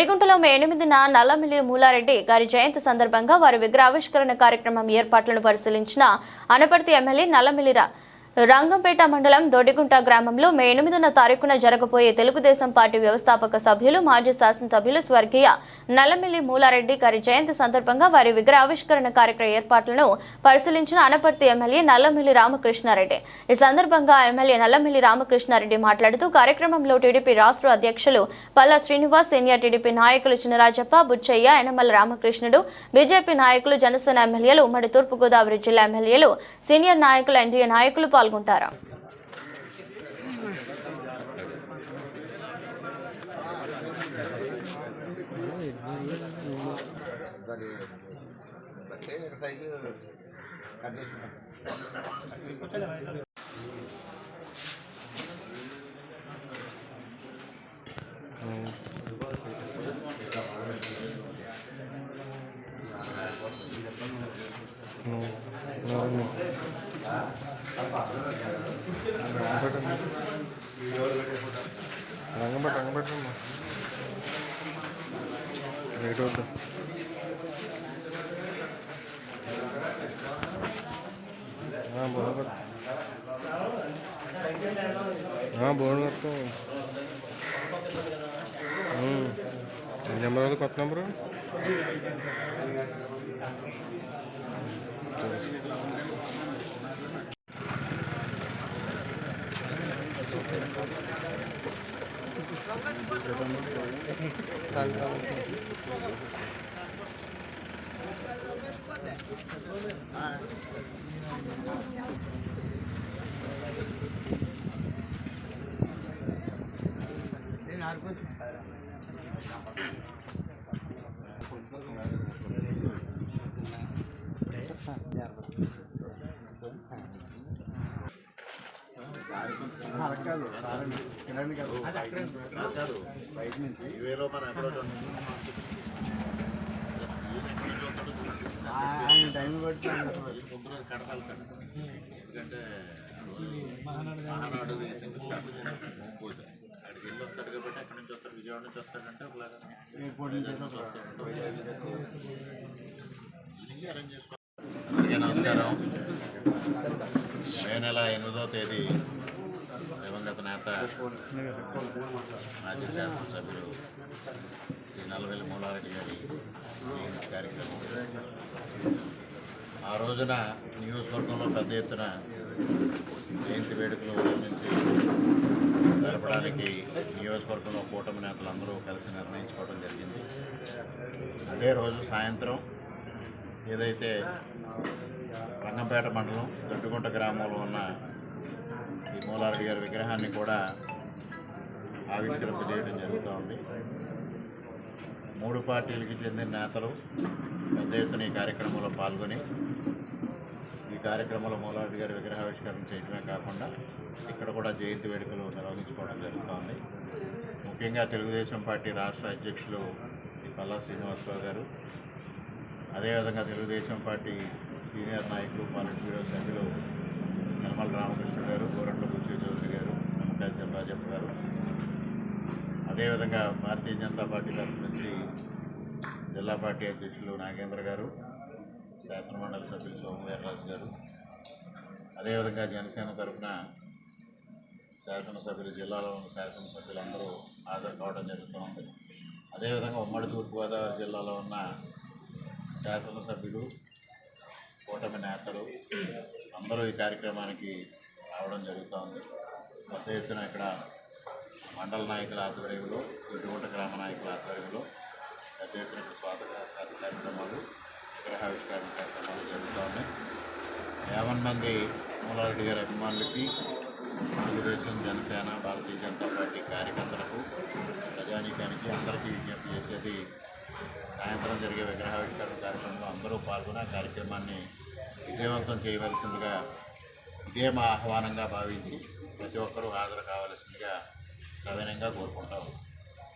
దొడిగుంటలో మే ఎనిమిదిన నల్లమిల్లి మూలారెడ్డి గారి జయంతి సందర్భంగా వారి విగ్రహావిష్కరణ కార్యక్రమం ఏర్పాట్లను పరిశీలించిన అనపర్తి ఎమ్మెల్యే నల్లమిలిరా రంగంపేట మండలం దొడిగుంట గ్రామంలో మే ఎనిమిదిన తారీఖున జరగబోయే తెలుగుదేశం పార్టీ వ్యవస్థాపక సభ్యులు మాజీ శాసనసభ్యులు స్వర్గీయ నల్లమిల్లి మూలారెడ్డి గారి జయంతి సందర్భంగా వారి విగ్రహావిష్కరణ కార్యక్రమ ఏర్పాట్లను పరిశీలించిన అనపర్తి ఎమ్మెల్యే నల్లమిల్లి రామకృష్ణారెడ్డి. ఈ సందర్భంగా ఎమ్మెల్యే నల్లమిల్లి రామకృష్ణారెడ్డి మాట్లాడుతూ కార్యక్రమంలో టీడీపీ రాష్ట్ర అధ్యక్షులు పల్లా శ్రీనివాస్ సీనియర్ టీడీపీ నాయకులు చినరాజప్ప బుచ్చయ్య యనమల రామకృష్ణుడు బీజేపీ నాయకులు జనసేన ఎమ్మెల్యేలు ఉమ్మడి తూర్పుగోదావరి జిల్లా ఎమ్మెల్యేలు సీనియర్ నాయకులు ఎన్డీఏ నాయకులు పాల్గొంటారు. బట్టే చేసుకుంటాం రంగంపట్టు రంగంపట్టమ్మా రేటు వద్దు బోర్డు మొత్తం ఏ నెంబర్ ఉంది కొత్త నెంబరు నేను కిరణ్ ఆయన టైం బట్టి ఎందుకంటే మహానాడు శంకుస్థాపన పూజ అక్కడికి వెళ్ళి వస్తాడు కాబట్టి అక్కడి నుంచి వస్తాడు విజయవాడ నుంచి వస్తాడంటే అలాగా ఎయిర్పోర్ట్ నుంచి వస్తాడు అరేంజ్ చేసుకో నమస్కారం. మే నెల ఎనిమిదో తేదీ దివంగత నేత మాజీ శాసనసభ్యుడు శ్రీ నల్లవెల్లి మూలారెడ్డి గారి కార్యక్రమం. ఆ రోజున నియోజకవర్గంలో పెద్ద ఎత్తున జయంతి వేడుకలు నుంచి జరపడానికి నియోజకవర్గంలో కూటమి నేతలందరూ కలిసి నిర్ణయించుకోవడం జరిగింది. అదే రోజు సాయంత్రం ఏదైతే రంగంపేట మండలం దొడ్డుగుంట గ్రామంలో ఉన్న ఈ మూలారెడ్డి గారి విగ్రహాన్ని కూడా ఆవిష్కరింపజేయడం జరుగుతూ ఉంది మూడు పార్టీలకి చెందిన నేతలు పెద్ద ఎత్తున ఈ కార్యక్రమంలో పాల్గొని ఈ కార్యక్రమంలో మూలారెడ్డి గారి విగ్రహావిష్కరణ చేయడమే కాకుండా ఇక్కడ కూడా జయంతి వేడుకలు నిర్వహించుకోవడం జరుగుతోంది. ముఖ్యంగా తెలుగుదేశం పార్టీ రాష్ట్ర అధ్యక్షులు ఈ పల్లా శ్రీనివాసరావు గారు అదేవిధంగా తెలుగుదేశం పార్టీ సీనియర్ నాయకులు పాలిట్ బ్యూరో సభ్యులు నిర్మల రామకృష్ణ గారు గోరంట్ల బుచ్చి చౌదరి గారు నిమ్మకాయ చంద్రాజప్ప గారు. అదేవిధంగా భారతీయ జనతా పార్టీ తరఫు నుంచి జిల్లా పార్టీ అధ్యక్షులు నాగేంద్ర గారు శాసనమండలి సభ్యులు సోము వీర్రాజు గారు. అదేవిధంగా జనసేన తరఫున శాసనసభ్యులు జిల్లాలో ఉన్న శాసనసభ్యులు అందరూ హాజరు కావడం జరుగుతోంది అదేవిధంగా ఉమ్మడి తూర్పుగోదావరి జిల్లాలో ఉన్న శాసనసభ్యులు కూటమి నేతలు అందరూ ఈ కార్యక్రమానికి రావడం జరుగుతుంది. పెద్ద ఎత్తున ఇక్కడ మండల నాయకుల ఆధ్వర్యంలో ఇటువంటి గ్రామ నాయకుల ఆధ్వర్యంలో పెద్ద ఎత్తున ఇక్కడ స్వాగత కార్యక్రమాలు విగ్రహావిష్కరణ కార్యక్రమాలు జరుగుతూ ఉన్నాయి యావన్ మంది మూలారెడ్డి గారి అభిమానులకి తెలుగుదేశం జనసేన భారతీయ జనతా పార్టీ కార్యకర్తలకు ప్రజానీకానికి అందరికీ విజ్ఞప్తి చేసేది సాయంత్రం జరిగే విగ్రహావిష్కరణ కార్యక్రమంలో అందరూ పాల్గొని ఆ కార్యక్రమాన్ని విజయవంతం చేయవలసిందిగా ఇదే మా ఆహ్వానంగా భావించి ప్రతి ఒక్కరూ హాజరు కావలసిందిగా సవినయంగా కోరుకుంటాము.